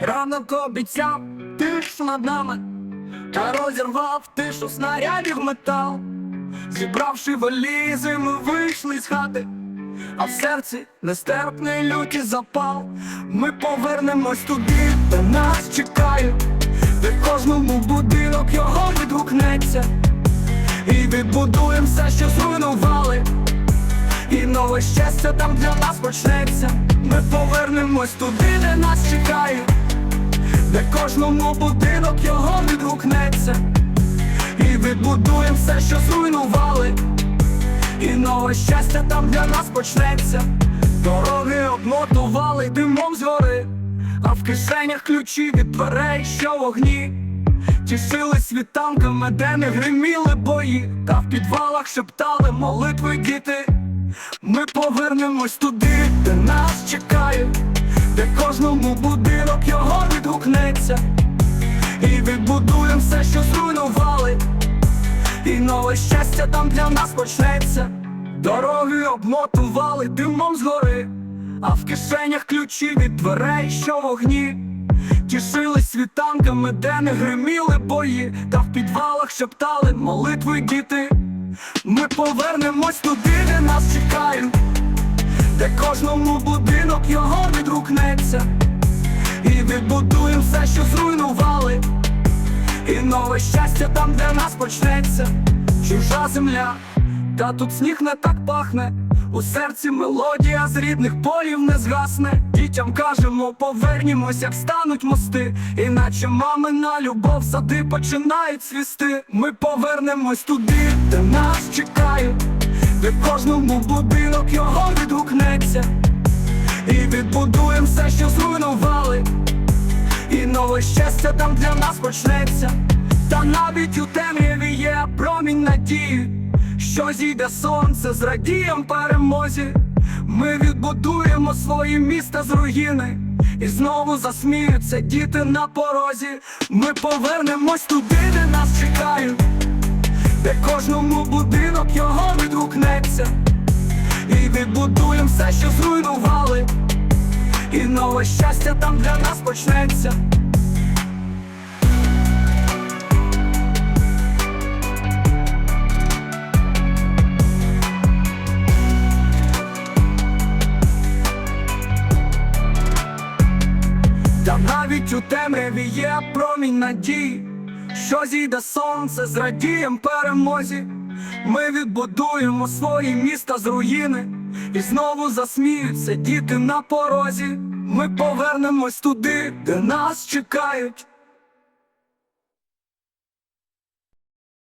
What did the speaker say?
Ранок обіцяв тишу над нами, та розірвав тишу снарядів метал. Зібравши валізи, ми вийшли з хати, а в серці нестерпний лютий запал. Ми повернемось туди, де нас чекають, де кожному будинок його відгукнеться, і відбудуємо все, що зруйнували. І нове щастя там для нас почнеться. Ми повернемось туди, де нас чекають, де кожному будинок його відгукнеться. І відбудуємо все, що зруйнували. І нове щастя там для нас почнеться. Дороги обмотували димом згори, а в кишенях ключі від дверей, що вогні. Тішили світанками, де не гриміли бої, та в підвалах шептали молитви діти. Ми повернемось туди, де нас чекають, де кожному будинок його нове щастя там для нас почнеться. Дороги обмотували димом згори, а в кишенях ключі від дверей, що вогні. Тішились світанками, де не гриміли бої, та в підвалах шептали молитви діти. Ми повернемось туди, де нас чекають, де кожному будинок його відгукнеться, і відбудуємо все, що зруйнували, і нове щастя там, де нас почнеться, чужа земля, та тут сніг не так пахне. У серці мелодія з рідних полів не згасне. Дітям кажемо, повернімось, як стануть мости. Іначе мамина любов сади починають свісти. Ми повернемось туди, де нас чекають, де кожному будинок його відгукнеться. І відбудуємо все, що зруйнували. І нове щастя там для нас почнеться. Та навіть у темряві є промінь надії, що зійде сонце, зрадієм перемозі. Ми відбудуємо свої міста з руїни, і знову засміються діти на порозі. Ми повернемось туди, де нас чекають, де кожному будинок його відгукнеться, і відбудуємо все, що зруйнували, і нове щастя там для нас почнеться. Навіть у темряві є промінь надії, що зійде сонце, зрадієм перемозі. Ми відбудуємо свої міста з руїни, і знову засміються діти на порозі. Ми повернемось туди, де нас чекають,